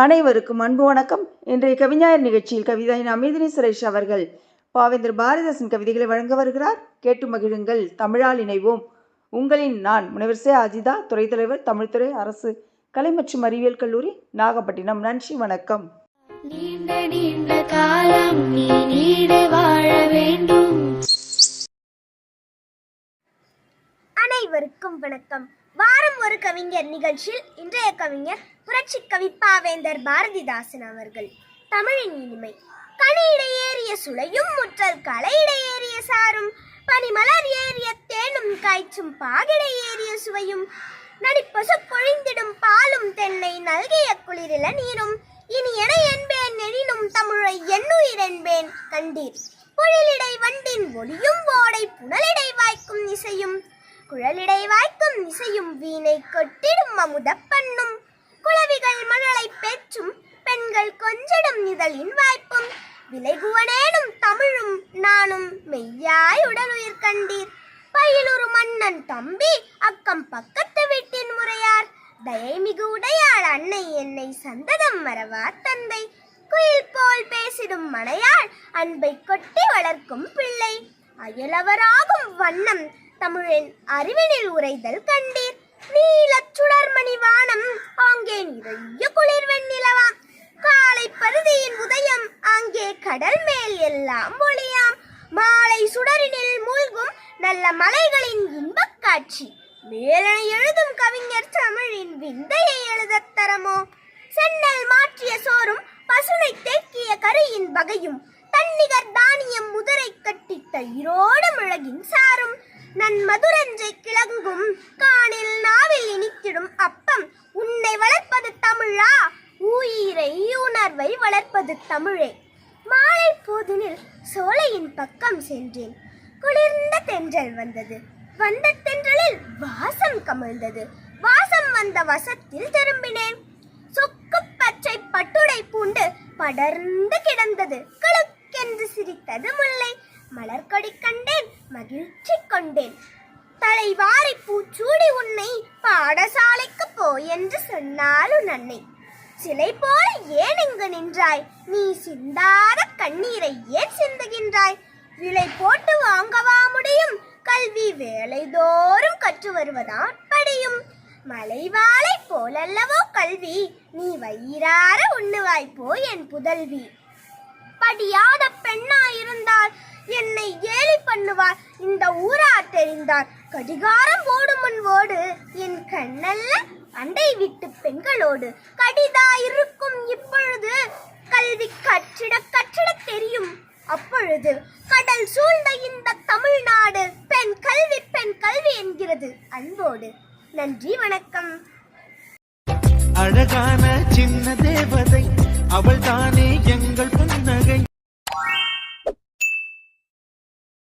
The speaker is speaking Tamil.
அனைவருக்கும் அன்பு வணக்கம். இன்றைய கவிஞர் நிகழ்ச்சியில் கவிதை அமிதினி சுரேஷ் அவர்கள் பாவேந்தர் பாரதிதாசன் கவிதைகளை வழங்க வருகிறார். கேட்டு மகிழுங்கள் தமிழால் இணைவோம். உங்களின் நான் முனைவர் சே அஜிதா துறைத் தலைவர் தமிழ்துறை அரசு கலை மற்றும் அறிவியல் கல்லூரி நாகப்பட்டினம். நன்றி வணக்கம். நீண்ட நீண்ட காலம் நீ நீடு வாழ வேண்டும். அனைவருக்கும் வணக்கம். வாரம் ஒரு கவிஞர் நிகழ்ச்சியில் இன்றைய கவிஞர் புரட்சி கவி பாவேந்தர் பாரதிதாசன் அவர்கள். தமிழின் இனிமை. கனியிட ஏறிய சுளையும் முற்றல் கலையிட ஏறிய சாரும் பனிமலர் ஏறிய தேனும் காய்ச்சும் பாகிட ஏறிய சுவையும் நடிப்பசு பொழிந்திடும் பாலும் தென்னை நல்கிய குளிரில நீரும் இனி என என்பேன் எனினும் தமிழை எண்ணுயிர் என்பேன் கண்டீர். பொழிலிடை வண்டின் ஒளியும் ஓடை புனலிடை வாய்க்கும் இசையும் குழலிடை வாய்க்கும் இசையும் வீணை கொட்டிடும் அமுத பண்ணும் குளவிகள் மணலை பெற்றும் பெண்கள் கொஞ்சிடும் இதழின் வாய்ப்பும். விலைகுவனேனும் தமிழும் நானும் மெய்யாய் உடலுயிர் கண்டீர். பயிலுறு மன்னன் தம்பி அக்கம் பக்கத்து வீட்டின் முறையார். தயை மிகு உடையாள் அன்னை என்னை சந்ததம் மறவார் தந்தை. குயில் போல் பேசிடும் மனையாள் அன்பை கொட்டி வளர்க்கும் பிள்ளை. அயலவராகும் வண்ணம் தமிழின் அறிவினில் உரைதல் கண்டீர். நீலச் சுடர்மணி வானம் ஆங்கே நிறைய குளிர் வெண்ணிலவாம் காலை பருதியின் உதயம் அங்கே கடல் மேல் எல்லாம் ஒளியாம். மாலை சுடரினில் மூழ்கும் நல்ல மலைகளின் இன்பக் காட்சி. மேலனை எழுதும் கவிஞர் தமிழின் விந்தையை எழுதத் தரமோ? சென்னல் மாற்றிய சோறும் பசுனை தேக்கிய கரியின் வகையும். தன்னிகர் தானியம் முதிரை கட்டி தயிரோடு மிளகின் சாரும். நன் மதுரஞ்சை கிளங்கும் காணில் நாவில் இனித்திடும் அப்பம். உன்னை வளர்ப்பது தமிழா? உயிரை உணர்வை வளர்ப்பது தமிழே. மாலை போதினில் சோலையின் பக்கம் சென்றேன். குளிர்ந்த தென்றல் வந்தது. வந்த தென்றலில் வாசம் கமழ்ந்தது. வாசம் வந்த வசத்தில் திரும்பினேன். சொக்கு பச்சை பட்டுடை பூண்டு படர்ந்து கிடந்தது. கிளுக்கென்று சிரித்தது முல்லை மலர்கொடி கண்டேன். மகிழ்ச்சி கொண்டேன் தலைவாரி பூச்சூடி உன்னை பாடசாலைக்கு போ என்று சொன்னாள் உன் அன்னை சிலை போல ஏன் இங்கு நின்றாய்? நீ சிந்தாத கண்ணீரை ஏன் சிந்துகின்றாய்? விலை போட்டு வாங்கவா முடியும்? கல்வி வேலைதோறும் கற்று வருவதான் படியும். மலைவாளை போலல்லவோ கல்வி நீ வயிறார உண்ணுவாய் போ என் புதல்வி. படியாத என்னை ஏலி பண்ணுவார். இந்த ஊரா தெரிந்தார் கடிகாரம் ஓடும் முன் ஓடு. என் கண்ணல்ல அண்டை விட்டு பெண்களோடு. கடிதா இருக்கும் இப்பொழுது கல்வி கற்றிட கற்றிட தெரியும். அப்பொழுது கடல் சூழ்ந்த இந்த தமிழ்நாடு பெண் கல்வி பெண் கல்வி என்கிறது அன்போடு. நன்றி வணக்கம். அழகான சின்ன தேவதை அவள் தானே